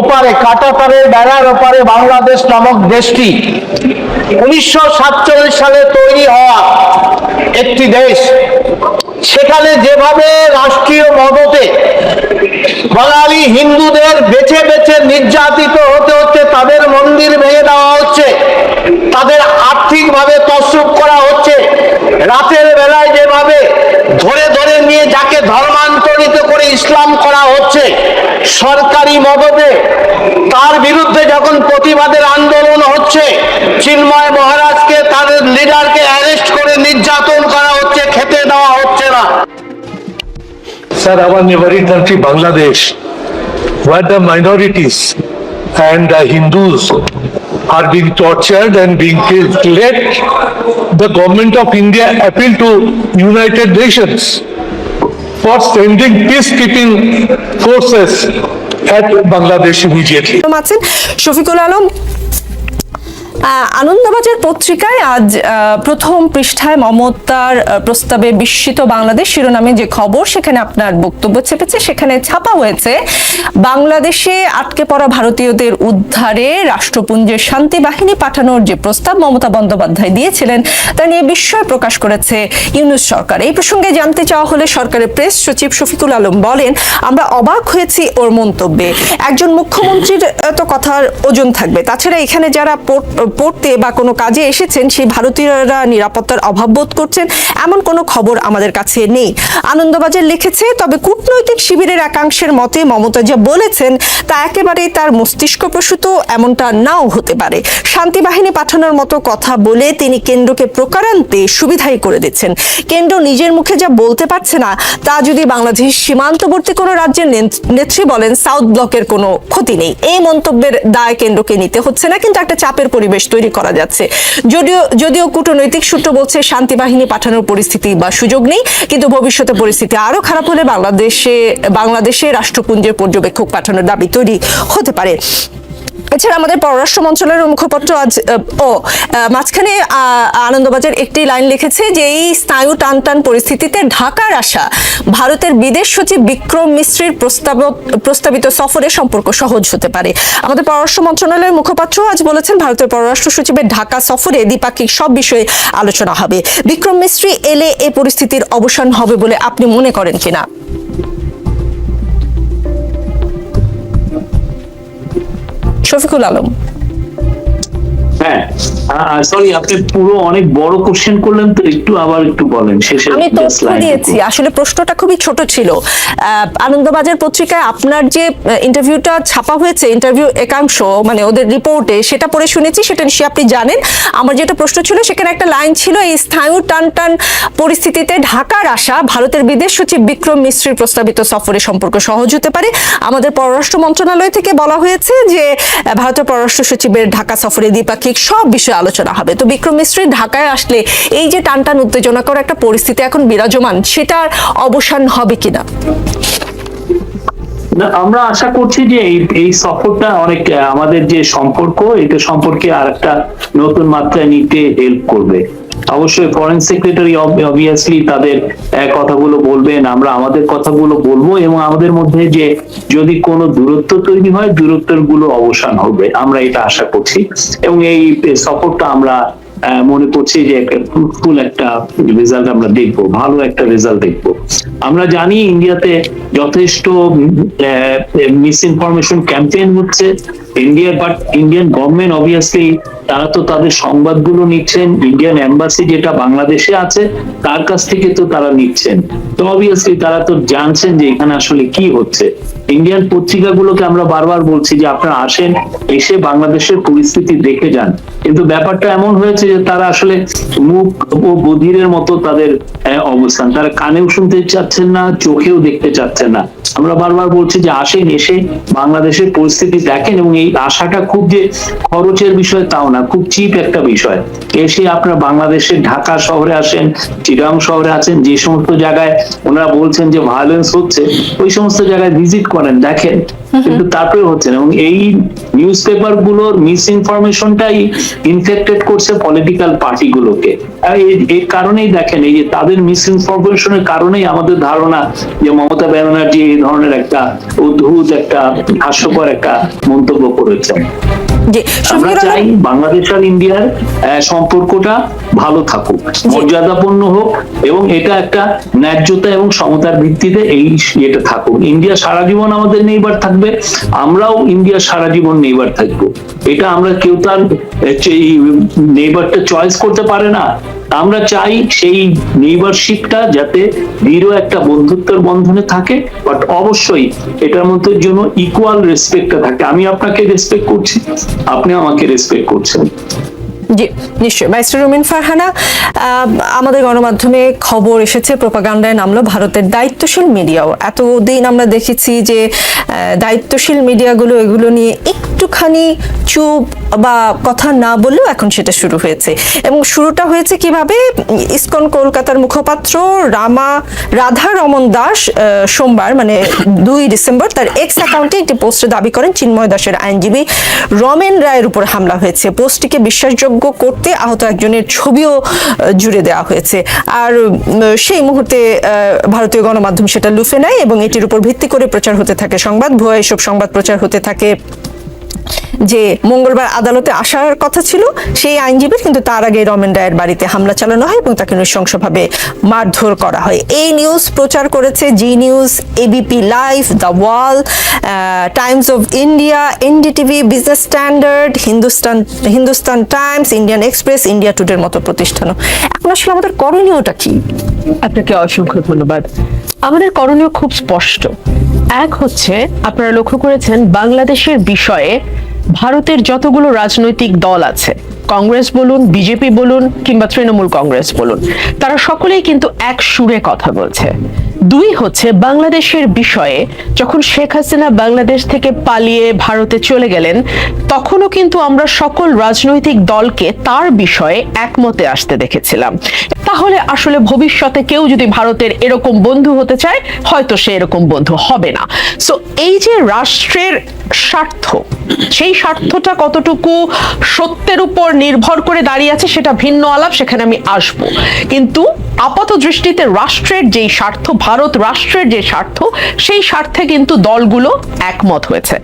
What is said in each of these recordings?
ওপারে কাটাতারের বেড়ার ওপারে বাংলাদেশ নামক দেশটি উনিশশো সাতচল্লিশ সালে তৈরি হওয়া একটি দেশ। সেখানে যেভাবে রাষ্ট্রীয় মদতে বাঙালি হিন্দুদের বেছে বেছে নির্যাতিত হতে হচ্ছে, তাদের মন্দির ভেঙে দেওয়া হচ্ছে, তাদের আর্থিকভাবে তসরুপ করা হচ্ছে, রাতের বেলায় যেভাবে ধরে ধরে নিয়ে যাকে ধর্মান্তরিত করে ইসলাম করা হচ্ছে সরকারি মদতে তার বিরুদ্ধে যখন প্রতিবাদের আন্দোলন হচ্ছে, চিন্ময় মহারাজকে তাদের লিডারকে অ্যারেস্ট করে নির্যাতন করা হচ্ছে, খেতে দেওয়া হচ্ছে না। স্যার আমার neighbouring country Bangladesh where the minorities and the Hindus are being tortured and being let the government of India appeal to United Nations for sending peacekeeping forces at Bangladesh immediately. Anandabazar পত্রিকায় আজ প্রথম পৃষ্ঠায় মমতার প্রস্তাবে বিস্মিত বাংলাদেশ শিরোনামে যে খবর, সেখানে আপনার বক্তব্য চেপেছে সেখানে ছাপা হয়েছে, বাংলাদেশে আটকে পড়া ভারতীয়দের উদ্ধারে রাষ্ট্রপুঞ্জের শান্তি বাহিনী পাঠানোর যে প্রস্তাব মমতা বন্দ্যোপাধ্যায় দিয়েছিলেন, তা নিয়ে বিস্ময় প্রকাশ করেছে ইউনুস সরকার। এই প্রসঙ্গে জানতে চাওয়া হলে সরকারের প্রেস সচিব শফিকুল আলম বলেন, আমরা অবাক হয়েছি ওর মন্তব্যে। একজন মুখ্যমন্ত্রীর তো কথার ওজন থাকবে। তাছাড়া এখানে যারা পড়- পড়তে বা কোনো কাজে এসেছেন, সেই ভারতীয়রা নিরাপত্তার অভাব বোধ করছেন, এমন কোনো খবর আমাদের কাছে নেই। আনন্দবাজার লিখেছে, তবে কূটনৈতিক শিবিরের একাংশের মতে মমতা যা বলেছেন, তা একেবারেই তার মস্তিষ্ক প্রসূত, এমনটা নাও হতে পারে। শান্তি বাহিনী পাঠানোর মতো কথা বলে তিনি কেন্দ্রকে প্রকারান্তে সুবিধাই করে দিচ্ছেন। কেন্দ্র নিজের মুখে যা বলতে পারছে না, তা যদি বাংলাদেশ সীমান্তবর্তী কোনো রাজ্যের নেত্রী বলেন, সাউথ ব্লকের কোনো ক্ষতি নেই। এই মন্তব্যের দায় কেন্দ্রকে নিতে হচ্ছে না, কিন্তু একটা চাপের পরিবেশ তৈরি করা যাচ্ছে। যদিও যদিও কূটনৈতিক সূত্র বলছে, শান্তি বাহিনী পাঠানোর পরিস্থিতি বা সুযোগ নেই, কিন্তু ভবিষ্যতে পরিস্থিতি আরও খারাপ হলে বাংলাদেশে বাংলাদেশে রাষ্ট্রপুঞ্জের পর্যবেক্ষক পাঠানোর দাবি তৈরি হতে পারে। এছাড়া আমাদের পররাষ্ট্র মন্ত্রণালয়ের মুখপত্র আজ ও মাঝখানে আনন্দবাজার একটি লাইন লিখেছে যে এই স্নায়ু টান টান পরিস্থিতিতে ঢাকার আসা ভারতের বিদেশ সচিব বিক্রম মিশ্রির প্রস্তাব প্রস্তাবিত সফরে সম্পর্ক সহজ হতে পারে। আমাদের পররাষ্ট্র মন্ত্রণালয়ের মুখপাত্র আজ বলেছেন, ভারতের পররাষ্ট্র সচিবের ঢাকা সফরে দ্বিপাক্ষিক সব বিষয়ে আলোচনা হবে। বিক্রম মিশ্রি এলে এ পরিস্থিতির অবসান হবে বলে আপনি মনে করেন কিনা? শফিকুল আলম হ্যাঁ সরি আপনি পুরো অনেক বড় কোশ্চেন করলেন তো একটু আবার একটু বলেন শেষে আমি তথ্য দিয়েছি। আসলে প্রশ্নটা খুবই ছোট ছিল। আনন্দবাজার পত্রিকায় আপনার যে ইন্টারভিউটা ছাপা হয়েছে ইন্টারভিউ একাংশ মানে ওদের রিপোর্টে সেটা পড়ে শুনেছি সেটা নিশ্চয়ই আপনি জানেন। আমার যেটা প্রশ্ন ছিল সেখানে একটা লাইন ছিল এই স্থায়ু টান টান পরিস্থিতিতে ঢাকার আসা ভারতের বিদেশ সচিব বিক্রম মিশ্রির প্রস্তাবিত সফরে সম্পর্ক সহজ হতে পারে। আমাদের পররাষ্ট্র মন্ত্রণালয় থেকে বলা হয়েছে যে ভারতের পররাষ্ট্র সচিবের ঢাকা সফরে দ্বিপাক্ষিক সব বিষয়ে আলোচনা হবে। তো বিক্রম মিশ্রী ঢাকায় আসলে এই যে টান টান উত্তেজনাকর একটা পরিস্থিতি এখন বিরাজমান, সেটার অবসান হবে কিনা? আমরা আশা করছি যে এই এই সফরটা অনেক, আমাদের যে সম্পর্ক, এটা সম্পর্কে আর একটা নতুন মাত্রায় নিতে হেল্প করবে। অবশ্যই ফরেন সেক্রেটারি অবভিয়াসলি তাদের কথাগুলো বলবেন। আমরা আমাদের কথাগুলো বলব এবং আমাদের মধ্যে যে যদি কোনো দূরত্ব তৈরি হয় দূরত্বেরগুলো অবসান হবে। আমরা এটা আশা করছি। এবং এই সফরটা আমরা মনে করছি যে ফ্রুটফুল একটা রেজাল্ট আমরা দেখব। ভালো একটা রেজাল্ট দেখব। আমরা জানি ইন্ডিয়াতে যথেষ্ট মিস ইনফরমেশন ক্যাম্পেইন হচ্ছে। India but Indian government obviously তারা তো তাদের সংবাদগুলো নিচ্ছেন। ইন্ডিয়ান এম্বাসি যেটা বাংলাদেশে আছে, তার কাছ থেকে তো তারা নিচ্ছেন। তো অবভিয়াসলি তারা তো জানছেন যে এখানে আসলে কি হচ্ছে। ইন্ডিয়ান পত্রিকাগুলোকে আমরা বারবার বলছি যে আপনারা আসেন, এসে বাংলাদেশের পরিস্থিতি দেখে যান। কিন্তু ব্যাপারটা এমন হয়েছে যে তারা আসলে মুখ ও বধিরের মতো তাদের অবস্থান। তারা কানেও শুনতে চাচ্ছেন না, চোখেও দেখতে চাচ্ছেন না। আমরা বারবার বলছি যে আসেন, এসে বাংলাদেশের পরিস্থিতি দেখেন এবং এই আশাটা খুব যে খরচের বিষয় তাও না, খুব চিপ একটা বিষয়। এসে আপনার বাংলাদেশের ঢাকা শহরে আসেন চিরাং শহরে আছেন, যে সমস্ত জায়গায় ওনারা বলছেন যে ভায়োলেন্স হচ্ছে, ওই সমস্ত জায়গায় ভিজিট করেন। দেখেন কিন্তু তারপরে হচ্ছে না। এবং এই নিউজ পেপারগুলোর মিস ইনফরমেশনটাই ইনফেক্টেড করছে পলিটিক্যাল পার্টি গুলোকে এই কারণেই দেখেন, এই যে তাদের মিস ইনফরমেশনের কারণেই আমাদের ধারণা যে মমতা ব্যানার্জি এই ধরনের একটা উদ্ভুত একটা হাস্যকর একটা মন্তব্য করেছেন। আমরা চাই বাংলাদেশ আর ইন্ডিয়ার সম্পর্কটা ভালো থাকুক মর্যাদাপূর্ণ হোক এবং এটা একটা ন্যায্যতা এবং সমতার ভিত্তিতে এই এটা থাকুক। ইন্ডিয়া সারা জীবন আমাদের নেইবার থাকবে আমরাও ইন্ডিয়া সারা জীবন নেইবার থাকব। এটা আমরা কেউ তার নেইবারটা চয়েস করতে পারে না। আমরা চাই সেই নেইবারশিপটা যাতে দৃঢ় একটা বন্ধুত্বের বন্ধনে থাকে বাট অবশ্যই এটার মধ্যে জন্য ইকুয়াল রেসপেক্টটা থাকে। আমি আপনাকে রেসপেক্ট করছি, আপনি আমাকে রেসপেক্ট করছেন। জি, নিশ্চয়ই। মাইস্টার রুমিন ফারহানা আমাদের গণমাধ্যমে খবর এসেছে, প্রোপাগান্ডায় নামলো ভারতের দায়িত্বশীল মিডিয়াও। এতদিন আমরা দেখেছি যে দায়িত্বশীল মিডিয়াগুলো এগুলো নিয়ে একটুখানি চুপ বা কথা না বললেও এখন সেটা শুরু হয়েছে। এবং শুরুটা হয়েছে কীভাবে? ইসকন কলকাতার মুখপাত্র রামা রাধা রমন দাস সোমবার মানে দুই ডিসেম্বর, তার এক্স অ্যাকাউন্টে একটি পোস্টে দাবি করেন, চিন্ময় দাসের আইনজীবী রমেন রায়ের উপর হামলা হয়েছে। পোস্টটিকে বিশ্বাসযোগ্য করতে আহত একজনের ছবিও জুড়ে দেওয়া হয়েছে। আর সেই মুহূর্তে ভারতীয় গণমাধ্যম সেটা লুফে নেয় এবং এটির উপর ভিত্তি করে প্রচার হতে থাকে সংবাদ। ভুয়া এসব সংবাদ প্রচার হতে থাকে যে মঙ্গলবার আদালতে আসার কথা ছিল, সেই আইনজীবীর কিন্তু তার আগে রমেন রায়ের বাড়িতে হামলা চালানো হয় এবং তাকে নৃশংসভাবে মারধর করা হয়। এই নিউজ প্রচার করেছে Zee News ABP Live The Wall Times of India NDTV Business Standard Hindustan Hindustan Times Indian Express India টুডের মতো প্রতিষ্ঠানও এখন আসলে আমাদের করণীয়টা কি? আপনাকে অসংখ্য ধন্যবাদ। আমাদের করণীয় খুব স্পষ্ট। এক হচ্ছে, আপনারা লক্ষ্য করেছেন, বাংলাদেশের বিষয়ে ভারতের যতগুলো রাজনৈতিক দল আছে, কংগ্রেস বলুন, বিজেপি বলুন, কিংবা তৃণমূল কংগ্রেস বলুন, তারা সকলেই কিন্তু এক সুরে কথা বলছে। দুই হচ্ছে, বাংলাদেশের বিষয়ে যখন শেখ হাসিনা বাংলাদেশ থেকে পালিয়ে ভারতে চলে গেলেন, তখনও কিন্তু আমরা সকল রাজনৈতিক দলকে তার বিষয়ে একমতে আসতে দেখেছিলাম। তাহলে আসলে ভবিষ্যতে কেউ যদি ভারতের এরকম বন্ধু হতে চায়, হয়তো সে এরকম বন্ধু হবে না। সো এই যে রাষ্ট্রের স্বার্থ সেই স্বার্থটা কতটুকু সত্যের উপর নির্ভর করে দাঁড়িয়ে আছে সেটা ভিন্ন আলাপ, সেখানে আমি আসব। কিন্তু আপাত দৃষ্টিতে রাষ্ট্রের যেই স্বার্থ, ভারত রাষ্ট্রের যে স্বার্থ, সেই স্বার্থে কিন্তু দলগুলো একমত হয়েছে।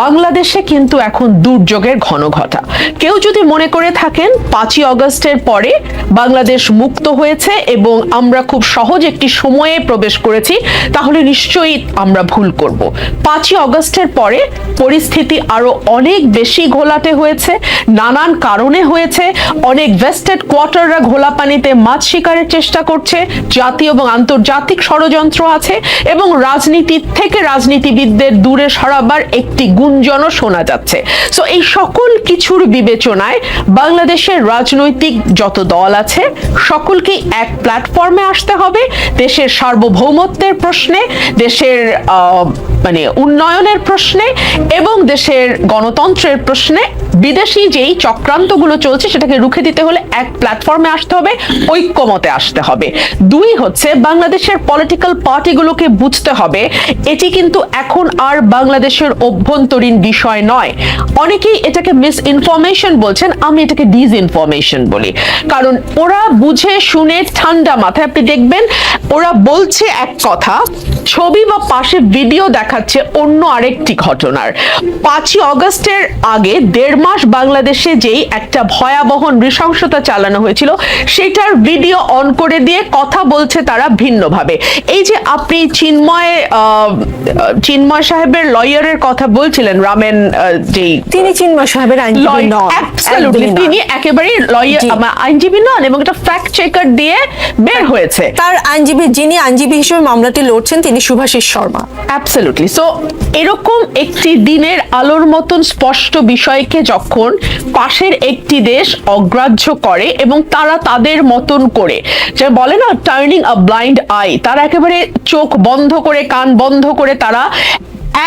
বাংলাদেশে কিন্তু এখন দুর্যোগের ঘন ঘটা কেউ যদি মনে করে থাকেন, পাঁচই অগস্টের পরে বাংলাদেশ মুক্ত হয়েছে এবং আমরা খুব সহজ একটি সময়ে প্রবেশ করেছি, তাহলে নিশ্চয়ই আমরা ভুল করব। পাঁচই অগস্টের পরে পরিস্থিতি আরও অনেক বেশি ঘোলাটে হয়েছে, নানান কারণে হয়েছে। অনেক ভেস্টেড কোয়ার্টাররা ঘোলা পানিতে মাছ শিকারের চেষ্টা করছে। জাতীয় এবং আন্তর্জাতিক ষড়যন্ত্র আছে এবং রাজনীতি থেকে রাজনীতিবিদদের দূরে সরাবার একটি গুঞ্জনও শোনা যাচ্ছে। সো এই সকল কিছুর বিবেচনায় বাংলাদেশের রাজনৈতিক যত দল আছে সকলকেই এক প্ল্যাটফর্মে আসতে হবে। দেশের সার্বভৌমত্বের প্রশ্নে, দেশের মানে উন্নয়নের প্রশ্নে এবং দেশের গণতন্ত্রের প্রশ্নে বিদেশি যেই চক্রান্তগুলো চলছে সেটাকে রুখে দিতে হলে এক প্ল্যাটফর্মে আসতে হবে, ঐক্যমতে আসতে হবে। দুই হচ্ছে বাংলাদেশের পলিটিক্যাল পার্টিগুলোকে বুঝতে হবে, এটি কিন্তু এখন আর বাংলাদেশের অভ্যন্তরীণ বিষয় নয়। অনেকেই এটাকে মিস ইনফরমেশন বলছেন, আমি এটাকে ডিজ ইনফরমেশন বলি। কারণ ওরা বুঝে, শুনে, ঠান্ডা মাথায় আপনি দেখবেন, ওরা বলছে এক কথা ছবি বা পাশে ভিডিও দেখাচ্ছে অন্য আরেকটি ঘটনার। পাঁচই অগস্টের আগে দেড় মাস বাংলাদেশে যেই একটা ভয়াবহ নৃশংসতা চালানো হয়েছিল সেটার ভিডিও অন করে দিয়ে কথা বলছে তারা ভিন্নভাবে। এই যে আপনি চিন্ময় চিন্ময় সাহেবের লয়ারের কথা বলছিলেন রামেন যেই তিনি চিন্ময় সাহেবের আইনজীবী নন। তিনি একেবারে লয়ার আইনজীবী নন এবং এটা ফ্যাক্ট চেকার দিয়ে বের হয়েছে। তার আইনজীবী যিনি আইনজীবী হিসেবে মামলাটি লড়ছেন তিনি সুভাষিস শর্মা। অ্যাবসলিউটলি সো এরকম একটি দিনের আলোর মতন স্পষ্ট বিষয়কে যখন পাশের একটি দেশ অগ্রাহ্য করে এবং তারা তাদের মতন করে, যে বলে না টার্নিং আ ব্লাইন্ড আই তারা একেবারে চোখ বন্ধ করে, কান বন্ধ করে তারা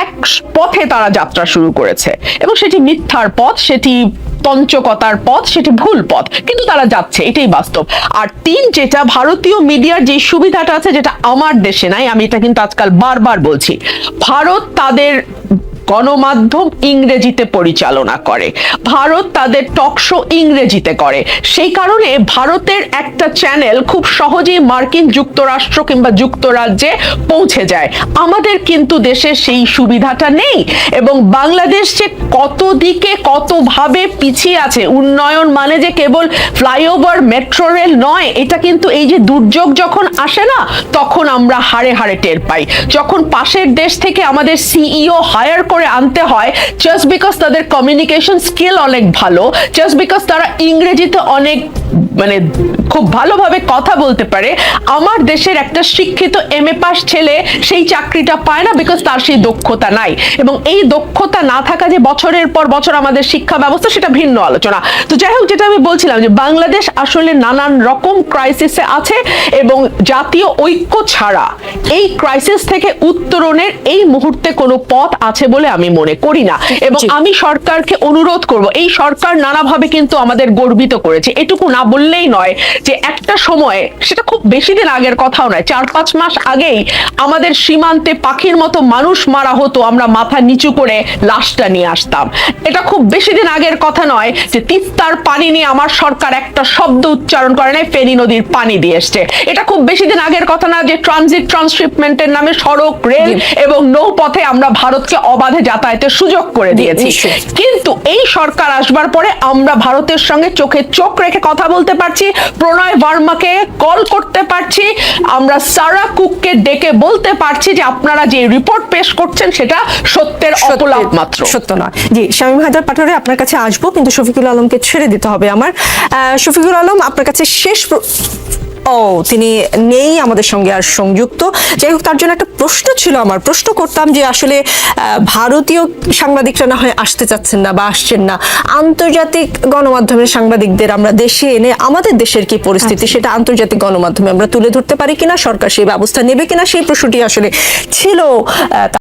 এক পথে তারা যাত্রা শুরু করেছে। এবং সেটি মিথ্যার পথ, সেটি পঞ্চকতার পথ সেটি ভুল পথ, কিন্তু তারা যাচ্ছে, এটাই বাস্তব। আর তিন, যেটা ভারতীয় মিডিয়ার যে সুবিধাটা আছে, যেটা আমার দেশে নাই, আমি এটা কিন্তু আজকাল বারবার বলছি, ভারত তাদের গণমাধ্যম ইংরেজিতে পরিচালনা করে। ভারত তাদের টক শো ইংরেজিতে করে। সেই কারণে ভারতের একটা চ্যানেল খুব সহজেই মার্কিন যুক্তরাষ্ট্র কিংবা যুক্তরাজ্যে পৌঁছে যায়। আমাদের কিন্তু দেশে সেই সুবিধাটা নেই এবং বাংলাদেশ যে কত দিকে কতভাবে পিছিয়ে আছে, উন্নয়ন মানে যে কেবল ফ্লাইওভার, মেট্রো রেল নয়, এটা কিন্তু এই যে দুর্যোগ যখন আসে না, তখন আমরা হাড়ে হাড়ে টের পাই। যখন পাশের দেশ থেকে আমাদের সিইও হায়ার করে আনতে হয় জাস্ট বিকজ তাদের কমিউনিকেশন স্কিল অনেক ভালো জাস্ট বিকজ তারা ইংরেজিতে অনেক মানে খুব ভালোভাবে কথা বলতে পারে। আমার দেশের একটা শিক্ষিত এম এ পাস ছেলে সেই চাকরিটা পায় না বিকজ তার সেই দক্ষতা নাই। এবং এই দক্ষতা না থাকা যে বছরের পর বছর আমাদের শিক্ষা ব্যবস্থা সেটা ভিন্ন আলোচনা। তো যাই হোক যেটা আমি বলছিলাম যে বাংলাদেশ আসলে নানান রকম ক্রাইসিসে আছে এবং জাতীয় ঐক্য ছাড়া এই ক্রাইসিস থেকে উত্তরণের এই মুহূর্তে কোনো পথ আছে বলে আমি মনে করি না। এবং আমি সরকারকে অনুরোধ করব এই সরকার নানাভাবে কিন্তু আমাদের গর্বিত করেছে। এটুকু না বললেই নয় যে একটা সময়ে সেটা খুব বেশি দিন আগের কথাও নয় চার পাঁচ মাস আগেই আমাদের সীমান্তে পাখির মতো মানুষ মারা হতো আমরা মাথা নিচু করে লাশটা নিয়ে আসতাম। এটা খুব বেশি দিন আগের কথা নয় যে তিস্তার পানি নিয়ে আমার সরকার একটা শব্দ উচ্চারণ করে নাই ফেনী নদীর পানি দিয়ে এসছে। এটা খুব বেশি দিন আগের কথা না যে ট্রানজিট ট্রান্সশিপমেন্টের নামে সড়ক রেল এবং নৌপথে আমরা ভারতকে অবাধে যাতায়াতের সুযোগ করে দিয়েছি। কিন্তু এই সরকার আসবার পরে আমরা ভারতের সঙ্গে চোখে চোখ রেখে কথা বলতে পারছি প্রণয় ভার্মাকে কল করতে পারছি। আমরা সারা কুককে ডেকে বলতে পারছি যে আপনারা যে রিপোর্ট পেশ করছেন সেটা সত্যের অপলাপ মাত্র। সত্য নয়। জি শামীম হায়দার পাটোয়ারি আপনার কাছে আসব কিন্তু শফিকুল আলমকে ছেড়ে দিতে হবে আমার। আহ, শফিকুল আলম আপনার কাছে শেষ ও তিনি নেই আমাদের সঙ্গে আর সংযুক্ত। যাই হোক তার জন্য একটা প্রশ্ন ছিল আমার। প্রশ্ন করতাম যে আসলে ভারতীয় সাংবাদিকরা না হয় আসতে চাচ্ছেন না বা আসছেন না। আন্তর্জাতিক গণমাধ্যমের সাংবাদিকদের আমরা দেশে এনে আমাদের দেশের কি পরিস্থিতি সেটা আন্তর্জাতিক গণমাধ্যমে আমরা তুলে ধরতে পারি কিনা সরকার সেই ব্যবস্থা নেবে কিনা সেই প্রশ্নটি আসলে ছিল